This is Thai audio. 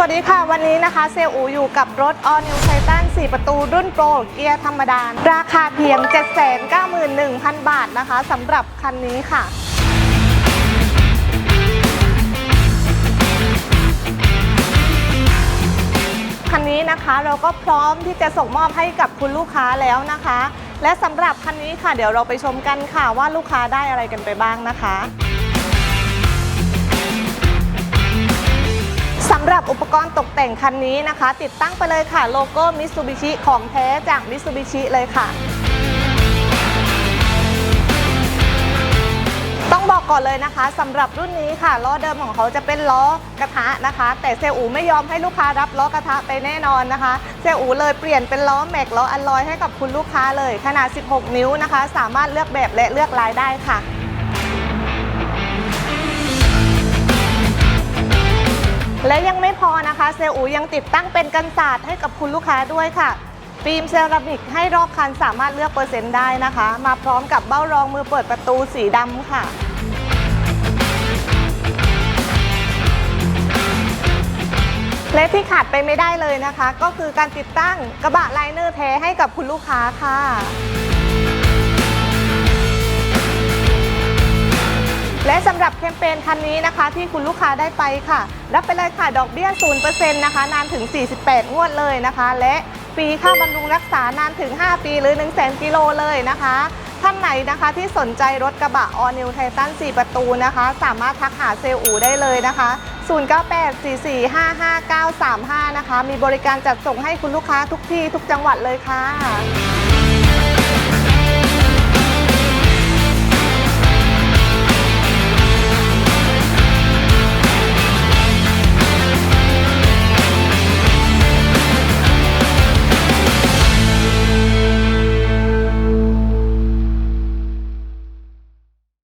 สวัสดีค่ะ วันนี้นะคะเซลอูอยู่กับรถ All New Titan 4 ประตูรุ่นโปรเกียร์ธรรมดา ราคาเพียง 791,000 บาทนะคะสำหรับคันนี้ค่ะคันนี้นะคะเราก็พร้อมที่จะส่งมอบให้กับคุณลูกค้าแล้วนะคะ และสำหรับคันนี้ค่ะ เดี๋ยวเราไปชมกันค่ะว่าลูกค้าได้อะไรกันไปบ้างนะคะ อุปกรณ์ตกแต่งคันนี้นะคะ ติดตั้งไปเลยค่ะ โลโก้มิ t ซูบิชิของแท้จากมิ t ซูบิชิเลยค่ะต้องบอกก่อนเลยนะคะสำหรับรุ่นนี้ค่ะล้อเดิมของเขาจะเป็นล้อกระทะนะคะ แต่เซลอูไม่ยอมให้ลูกค้ารับล้อกระทะไปแน่นอนนะคะ เซลอูเลยเปลี่ยนเป็นล้อแม็กล้ออัลลอยให้กับคุณลูกค้าเลย ขนาด 16 นิ้วนะคะ สามารถเลือกแบบและเลือกลายได้ค่ะและยังไม่ เซลอูยังติดตั้งเป็นกันศาสตร์ให้กับคุณลูกค้าด้วยค่ะฟิล์มเซรามิกให้รอบคันสามารถเลือกเปอร์เซ็นต์ได้นะคะ มาพร้อมกับเบ้ารองมือเปิดประตูสีดำค่ะและที่ขาดไปไม่ได้เลยนะคะ ก็คือการติดตั้งกระบะไลเนอร์แท้ให้กับคุณลูกค้าค่ะ และสำหรับแคมเปญคันนี้นะคะ ที่คุณลูกค้าได้ไปค่ะ รับไปเลยค่ะดอกเบี้ย 0%นะคะ นานถึง 48 งวดเลยนะคะ และฟรีค่าบำรุงรักษานานถึง 5 ปีหรือ 1 0 0 0 0 0กิโลเลยนะคะ ท่านไหนนะคะที่สนใจรถกระบะ All New Titan 4 ประตูนะคะ สามารถทักหาเซลล์อูได้เลยนะคะ 0984455935 นะคะ มีบริการจัดส่งให้คุณลูกค้าทุกที่ทุกจังหวัดเลยค่ะ